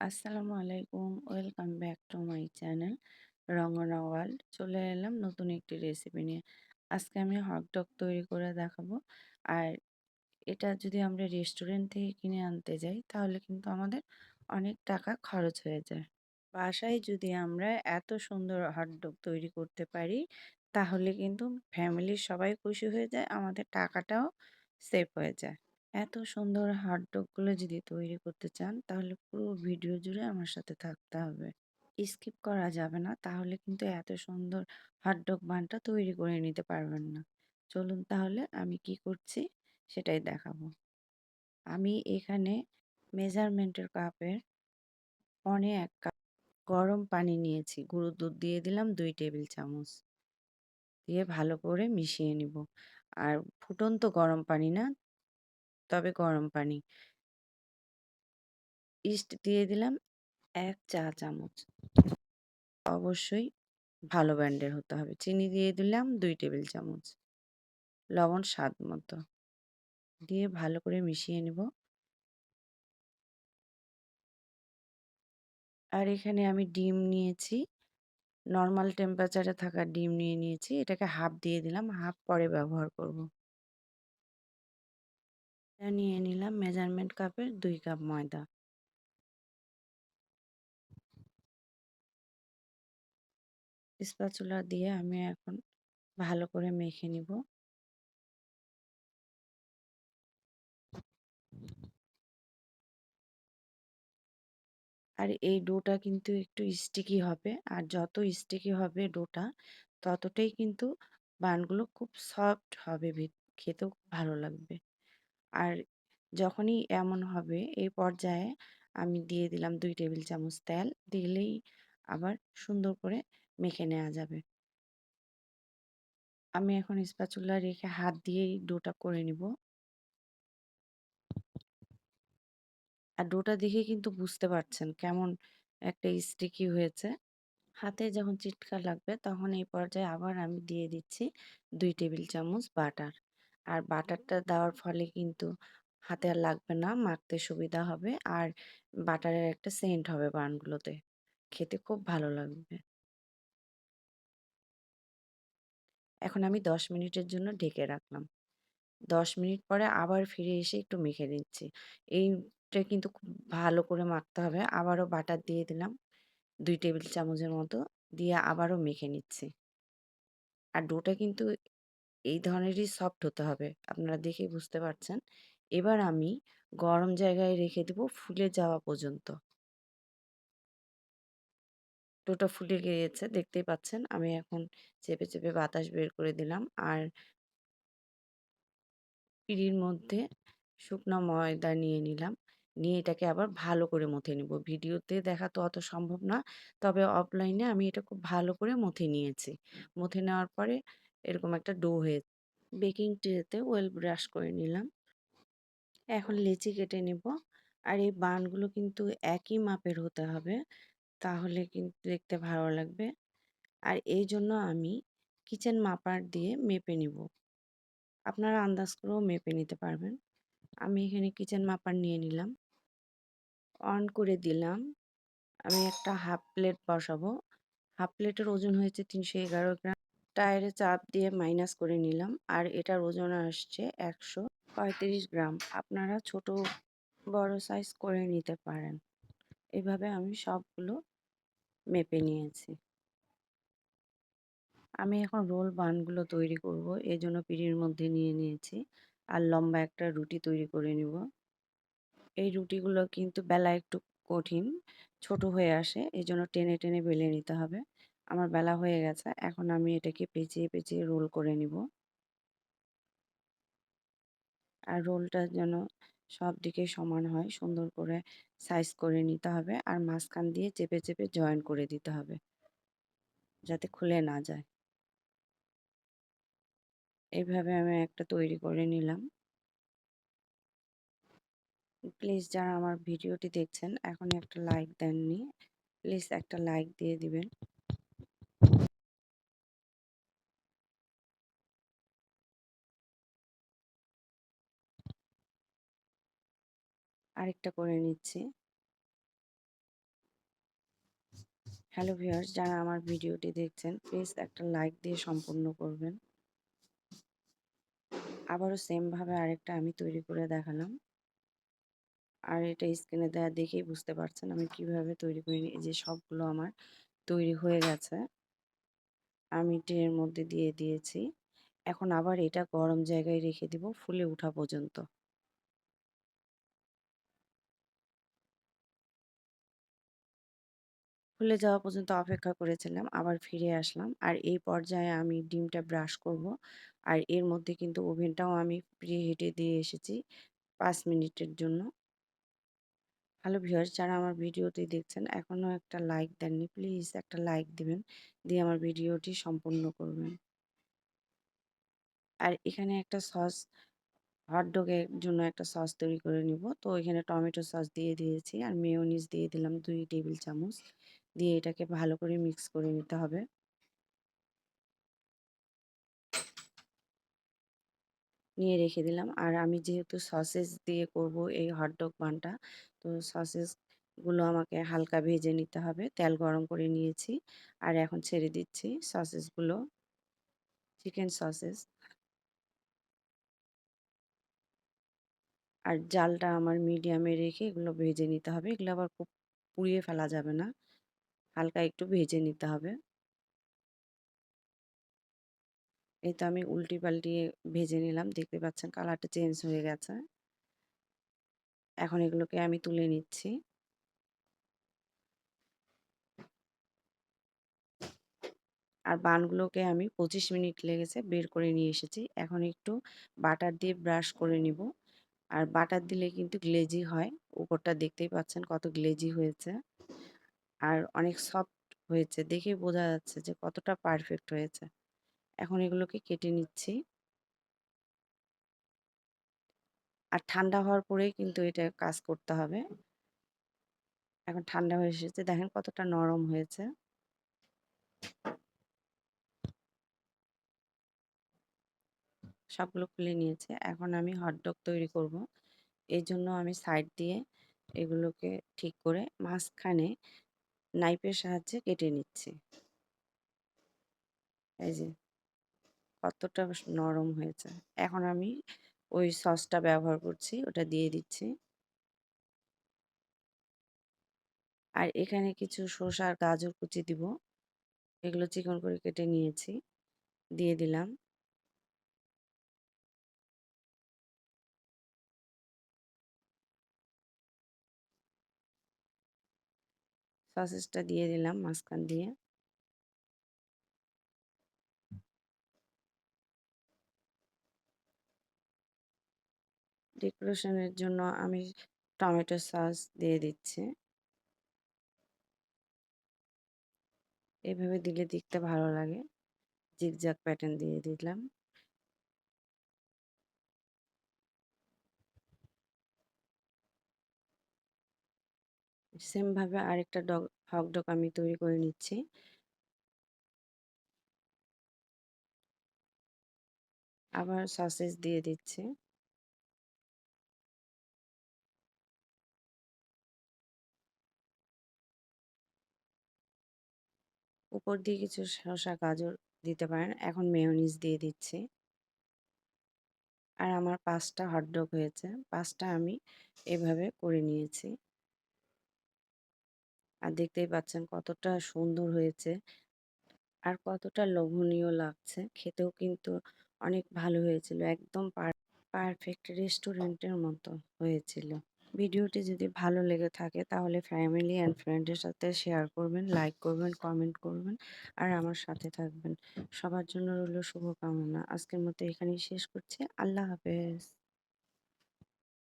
আসসালামু আলাইকুম, welcome back to my channel Rangana world চলে এলাম নতুন একটি রেসিপি নিয়ে। আজকে আমি হটডগ তৈরি করে দেখাবো। আর এটা যদি আমরা রেস্টুরেন্ট থেকে কিনে আনতে যাই, তাহলে কিন্তু আমাদের অনেক টাকা খরচ হয়ে যায়। বাসায় যদি আমরা এত সুন্দর হটডগ তৈরি করতে পারি, তাহলে কিন্তু ফ্যামিলির সবাই খুশি হয়ে যায়, আমাদের টাকাটাও সেভ হয়ে যায়। এত সুন্দর হটডগগুলো যদি তৈরি করতে চান, তাহলে পুরো ভিডিও জুড়ে আমার সাথে থাকতে হবে। স্কিপ করা যাবে না, তাহলে কিন্তু এত সুন্দর হটডগ বানটা তৈরি করে নিতে পারবেন না। চলুন তাহলে আমি কি করছি, সেটাই দেখাবো। আমি এখানে মেজারমেন্টের কাপের পনে এক কাপ গরম পানি নিয়েছি। গুঁড়ো দুধ দিয়ে দিলাম দুই টেবিল চামচ। দিয়ে ভালো করে মিশিয়ে নিব। আর ফুটন্ত গরম পানি না তবে গরম পানি। ইস্ট দিয়ে দিলাম এক চা চামচ। অবশ্যই ভালো ব্র্যান্ডের হতে হবে। চিনি দিয়ে দিলাম দুই টেবিল চামচ। লবণ স্বাদ মতো। দিয়ে ভালো করে মিশিয়ে নেব। আর এখানে আমি ডিম নিয়েছি। নর্মাল টেম্পারেচারে থাকা ডিম নিয়ে নিয়েছি। এটাকে হাফ দিয়ে দিলাম। হাফ পরে ব্যবহার করব। নিয়ে নিলাম মেজারমেন্ট কাপের দুই কাপ ময়দা। স্প্যাচুলা দিয়ে আমি এখন ভালো করে মেখে নিব। আর এই ডোটা কিন্তু একটু স্টিকি হবে, আর যত স্টিকি হবে ডোটা, ততটাই কিন্তু বানগুলো খুব সফট হবে খেতেও ভালো লাগবে। আর যখনই এমন হবে, এই পর্যায়ে আমি দিয়ে দিলাম দুই টেবিল চামচ তেল, দিলেই আবার সুন্দর করে মেখে নেওয়া যাবে। আমি এখন স্প্যাচুলা রেখে হাত দিয়েই ডোটা করে নিব। আর ডোটা দেখে কিন্তু বুঝতে পারছেন কেমন একটা স্টিকি হয়েছে। হাতে যখন চিটকা লাগবে তখন এই পর্যায়ে আবার আমি দিয়ে দিচ্ছি দুই টেবিল চামচ বাটার। আর বাটারটা দেওয়ার ফলে কিন্তু হাতে আর লাগবে না, মাখতে সুবিধা হবে। আর বাটারের একটা সেন্ট হবে বানগুলোতে। খেতে খুব ভালো লাগবে। এখন আমি দশ মিনিটের জন্য ঢেকে রাখলাম। দশ মিনিট পরে আবার ফিরে এসে একটু মেখে নিচ্ছি। এইটা কিন্তু খুব ভালো করে মাখতে হবে। আবারও বাটার দিয়ে দিলাম। দুই টেবিল চামচের মতো। দিয়ে আবারও মেখে নিচ্ছি। আর ডোটা কিন্তু এই ধরনেরই সফট হতে হবে। আপনারা দেখে বুঝতে পারছেন। এবার আমি গরম জায়গায় রেখে দেব ফুলে যাওয়া পর্যন্ত। ডোটা ফুলে গিয়েছে, দেখতেই পাচ্ছেন। আমি এখন চেপে চেপে বাতাস বের করে দিলাম। আর পিঁড়ির মধ্যে শুকনো ময়দা নিয়ে নিলাম। নিয়ে এটাকে আবার ভালো করে মথে নিব। ভিডিওতে দেখা তো অত সম্ভব না, তবে অফলাইনে আমি এটা খুব ভালো করে মথে নিয়েছি। মথে নেওয়ার পরে এরকম একটা ডো হয়ে বেকিং ট্রেতে ওয়েল ব্রাশ করে নিলাম। এখন লেচি কেটে নেব। আর এই বানগুলো কিন্তু একই মাপের হতে হবে, তাহলে কিন্তু দেখতে ভালো লাগবে। আর এই জন্য আমি কিচেন মাপার দিয়ে মেপে নিব। আপনারা আন্দাজ করেও মেপে নিতে পারবেন। আমি এখানে কিচেন মাপার নিয়ে নিলাম। অন করে দিলাম। আমি একটা হাফ প্লেট বসাবো। হাফ প্লেটের ওজন হয়েছে তিনশো এগারো গ্রাম। টায়ারে চাপ দিয়ে মাইনাস করে নিলাম। আর এটার ওজন আসছে একশো পঁয়ত্রিশ গ্রাম। আপনারা ছোট, বড় সাইজ করে নিতে পারেন। এভাবে আমি সবগুলো মেপে নিয়েছি। আমি এখন রোল বানগুলো তৈরি করব। এই জন্য পিঁড়ির মধ্যে নিয়ে নিয়েছি। আর লম্বা একটা রুটি তৈরি করে নিব। এই রুটিগুলো কিন্তু বেলা একটু কঠিন, ছোট হয়ে আসে। এই জন্য টেনে টেনে বেলে নিতে হবে। আমার বেলা হয়ে গেছে। এখন আমি এটাকে পেঁচিয়ে পেঁচিয়ে রোল করে নিব। আর রোলটা যেন সব দিকে সমান হয়, সুন্দর করে সাইজ করে নিতে হবে আর মাঝখান দিয়ে চেপে চেপে জয়েন করে দিতে হবে, যাতে খুলে না যায়। এইভাবে আমি একটা তৈরি করে নিলাম। প্লিজ যারা আমার ভিডিওটি দেখছেন এখন একটা লাইক দেননি, প্লিজ একটা লাইক দিয়ে দিবেন। আরেকটা করে নিচ্ছি। হ্যালো ভিউয়ার্স যারা আমার ভিডিওটি দেখছেন প্লিজ একটা লাইক দিয়ে সম্পূর্ণ করবেন। আবারও সেমভাবে আরেকটা আমি তৈরি করে দেখালাম। আর এটা স্ক্রিনে দেওয়া দেখেই বুঝতে পারছেন আমি কীভাবে তৈরি করিনি এই যে সবগুলো আমার তৈরি হয়ে গেছে। আমি ট্রের মধ্যে দিয়ে দিয়েছি। এখন আবার এটা গরম জায়গায় রেখে দিব ফুলে ওঠা পর্যন্ত। ফুলে যাওয়া পর্যন্ত অপেক্ষা করেছিলাম, আবার ফিরে আসলাম। আর এই পর্যায়ে আমি ডিমটা ব্রাশ করব। আর এর মধ্যে কিন্তু ওভেনটাও আমি প্রি হিটে দিয়ে এসেছি পাঁচ মিনিটের জন্য। হ্যালো ভিউয়ার্স যারা আমার ভিডিওটি দেখছেন, এখনও একটা লাইক দেননি প্লিজ একটা লাইক দিবেন, দিয়ে আমার ভিডিওটি সম্পূর্ণ করবেন। আর এখানে একটা সস হটডগের জন্য একটা সস তৈরি করে নিব। তো এখানে টমেটো সস দিয়ে দিয়েছি, আর মেয়োনিজ দিয়ে দিলাম দুই টেবিল চামচ। দিয়ে এটাকে ভালো করে মিক্স করে নিতে হবে। নিয়ে রেখে দিলাম। আর আমি যেহেতু সসেস দিয়ে করব এই হটডগ বানটা তো সসেসগুলো আমাকে হালকা ভেজে নিতে হবে। তেল গরম করে নিয়েছি। আর এখন ছেড়ে দিচ্ছি সসেসগুলো চিকেন সসেস আর জালটা আমার মিডিয়ামে রেখে এগুলো ভেজে নিতে হবে। এগুলো আবার খুব পুড়িয়ে ফেলা যাবে না। হালকা একটু ভেজে নিতে হবে। এই তো আমি উল্টি পাল্টিয়ে ভেজে নিলাম। দেখতে পাচ্ছেন কালারটা চেঞ্জ হয়ে গেছে। এখন এগুলোকে আমি তুলে নিচ্ছি। আর বানগুলোকে আমি পঁচিশ মিনিট লেগেছে বের করে নিয়ে এসেছি। এখন একটু বাটার দিয়ে ব্রাশ করে নিব। আর বাটার দিলে কিন্তু গ্লেজি হয়। উপরটা দেখতেই পাচ্ছেন কত গ্লেজি হয়েছে। আর অনেক সফট হয়েছে। দেখে বোঝা যাচ্ছে যে কতটা পারফেক্ট হয়েছে। এখন এগুলোকে কেটে নিচ্ছি। আর ঠান্ডা হওয়ার পরেই কিন্তু এটা কাজ করতে হবে। এখন ঠান্ডা হয়ে এসেছে। দেখেন কতটা নরম হয়েছে। সবগুলো খুলে নিয়েছে। এখন আমি হটডগ তৈরি করব। এই জন্য আমি সাইড দিয়ে এগুলোকে ঠিক করে মাঝখানে নাইফের সাহায্যে কেটে নিচ্ছি। এই যে, কতটা নরম হয়েছে। এখন আমি ওই সসটা ব্যবহার করছি, ওটা দিয়ে দিচ্ছি। আর এখানে কিছু শসা আর গাজর কুচি দিব। এগুলো চিকন করে কেটে নিয়েছি, দিয়ে দিলাম। সসেসটা দিয়ে দিলাম মাঝখান দিয়ে। ডেকোরেশনের জন্য আমি টমেটো সস দিয়ে দিচ্ছি। এভাবে দিলে দেখতে ভালো লাগে। জিগজাগ প্যাটার্ন দিয়ে দিলাম। সেমভাবে আরেকটা ডগ হক ডগ আমি তৈরি করে নিচ্ছি। আবার সসেস দিয়ে দিচ্ছি। উপর দিয়ে কিছু শসা, গাজর দিতে পারেন। এখন মেয়নিজ দিয়ে দিচ্ছি। আর আমার পাঁচটা হটডগ হয়েছে। পাঁচটা আমি এভাবে করে নিয়েছি। আর দেখতেই পাচ্ছেন কতটা সুন্দর হয়েছে। আর কতটা লোভনীয় লাগছে। খেতেও কিন্তু অনেক ভালো হয়েছিল। একদম পারফেক্ট রেস্টুরেন্টের মতো হয়েছিল। ভিডিওটি যদি ভালো লেগে থাকে তাহলে ফ্যামিলি অ্যান্ড ফ্রেন্ডের সাথে শেয়ার করবেন লাইক করবেন কমেন্ট করবেন আর আমার সাথে থাকবেন। সবার জন্য রইল শুভকামনা। আজকের মতো এখানেই শেষ করছি। আল্লাহ হাফেজ।